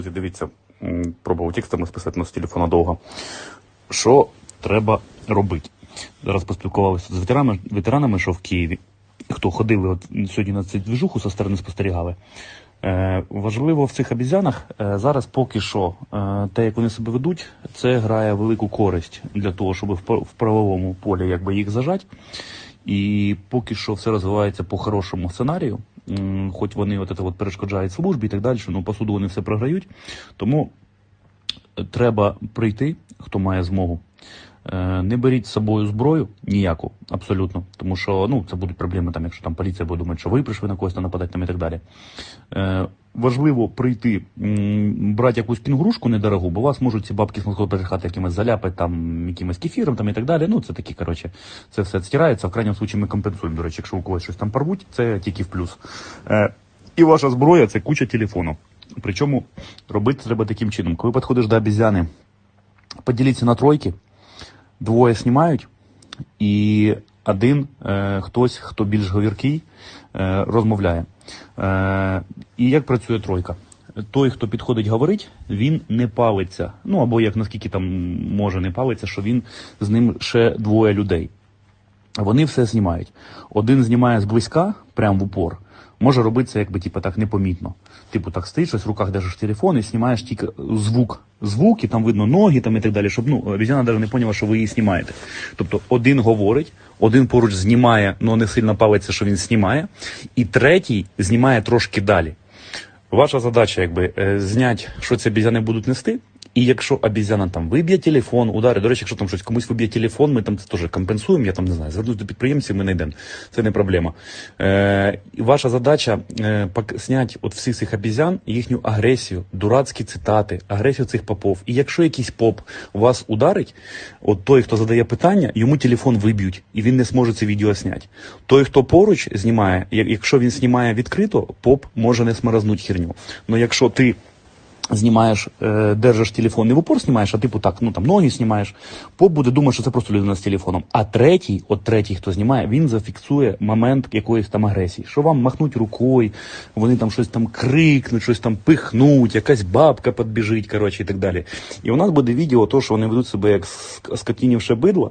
друзі, дивіться, пробував текстами списати але з телефона довго. Що треба робити? Зараз поспілкувалися з ветеранами, ветеранами, що в Києві. Хто ходили от сьогодні на цю двіжуху со сторони спостерігали. Е, важливо в цих обізянах е, зараз поки що е, те, як вони себе ведуть, це грає велику користь для того, щоб в, в правовому полі якби їх зажати. І поки що все розвивається по хорошому сценарію. Хоч вони от це от перешкоджають службі і так далі, ну по суду вони все програють. Тому треба прийти, хто має змогу. Е, Не беріть з собою зброю ніяку, абсолютно, тому що ну це будуть проблеми, там, якщо там поліція буде думати, що ви прийшли на когось нападати там і так далі. Важливо прийти, брати якусь кінгурушку недорогу, бо вас можуть ці бабки перехати якимось заляпати, там якимось кефіром там і так далі. Ну це такі, коротше, це все стирається. В крайньому случаї ми компенсуємо. До речі, якщо у когось щось там порвуть, це тільки в плюс. Е, і ваша зброя це куча телефону. Причому робити треба таким чином. Коли підходиш до обізяни, поділіться на тройки, двоє знімають, і один е, хтось, хто більш говіркий, е, розмовляє. Е, і як працює тройка? Той, хто підходить говорить, він не палиться. Ну або як наскільки там може не палиться, що він з ним ще двоє людей. Вони все знімають. Один знімає зблизька, прямо в упор. Може робити якби типу, так непомітно. Типу так стоїш, ось в руках держиш телефон і знімаєш тільки звук. Звук, і там видно ноги там і так далі, щоб ну, обізяна навіть не поняла, що ви її знімаєте. Тобто один говорить, один поруч знімає, але не сильно палиться, що він знімає, і третій знімає трошки далі. Ваша задача, якби е, зняти, що ці обізяни будуть нести. І якщо обізяна там виб'є телефон, удари, до речі, якщо там щось комусь виб'є телефон, ми там це теж компенсуємо. Я там не знаю, звернусь до підприємців, ми знайдемо. Це не проблема. Е, ваша задача е, зняти от всіх цих обізян, їхню агресію, дурацькі цитати, агресію цих попов. І якщо якийсь поп вас ударить, от той, хто задає питання, йому телефон виб'ють, і він не зможе це відео зняти. Той, хто поруч знімає, якщо він знімає відкрито, поп може не смаразнуть херню. Но якщо ти знімаєш, е, держиш телефон не в упор знімаєш, а типу так, ну там ноги знімаєш, поп буде думати, що це просто людина з телефоном. А третій, от третій, хто знімає, він зафіксує момент якоїсь там агресії. Що вам махнуть рукою, вони там щось там крикнуть, щось там пихнуть, якась бабка підбіжить, коротше, і так далі. І у нас буде відео, то, що вони ведуть себе як ск- скотінівше бидло,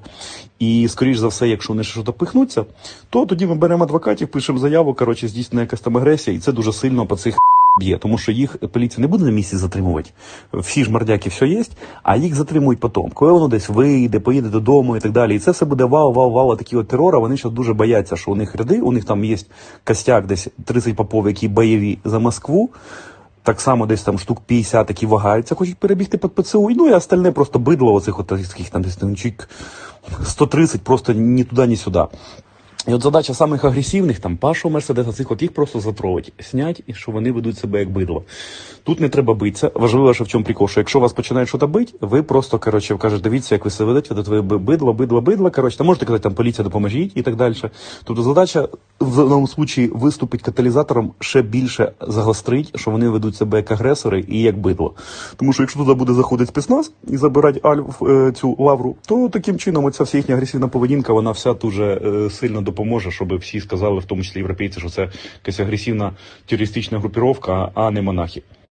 і, скоріш за все, якщо вони щось пихнуться, то тоді ми беремо адвокатів, пишемо заяву, коротше, здійснена якась там агресія, і це дуже сильно по цих б'є, тому що їх поліція не буде на місці затримувати. Всі ж мордяки все є, а їх затримують потім. Коли воно десь вийде, поїде додому і так далі. І це все буде вау, вау, вау, такі от терор, а вони зараз дуже бояться, що у них ряди, у них там є костяк десь 30 попов, які бойові за Москву. Так само десь там штук 50 які вагаються, хочуть перебігти під ПЦУ. І, ну і остальне просто бидло оцих от таких там десь там чик 130, просто ні туди, ні сюди. І от задача самих агресивних, там Пашу Мерседеса, цих от їх просто затровить, снять, і що вони ведуть себе як бидло. Тут не треба битися. Важливо, що в чому прикол, що якщо вас починають щось бити, ви просто коротше кажете, дивіться, як ви себе ведете, ви бидло, бидло, бидло. Коротше, та можете казати, там поліція допоможіть і так далі. Тобто задача в даному случаї виступить каталізатором ще більше загострить, що вони ведуть себе як агресори і як бидло. Тому що якщо туди буде заходити спецназ і забирати альф е, цю лавру, то таким чином оця вся їхня агресивна поведінка, вона вся дуже е, сильно допоможе, щоб всі сказали, в тому числі європейці, що це якась агресивна терористична групіровка, а не монахи.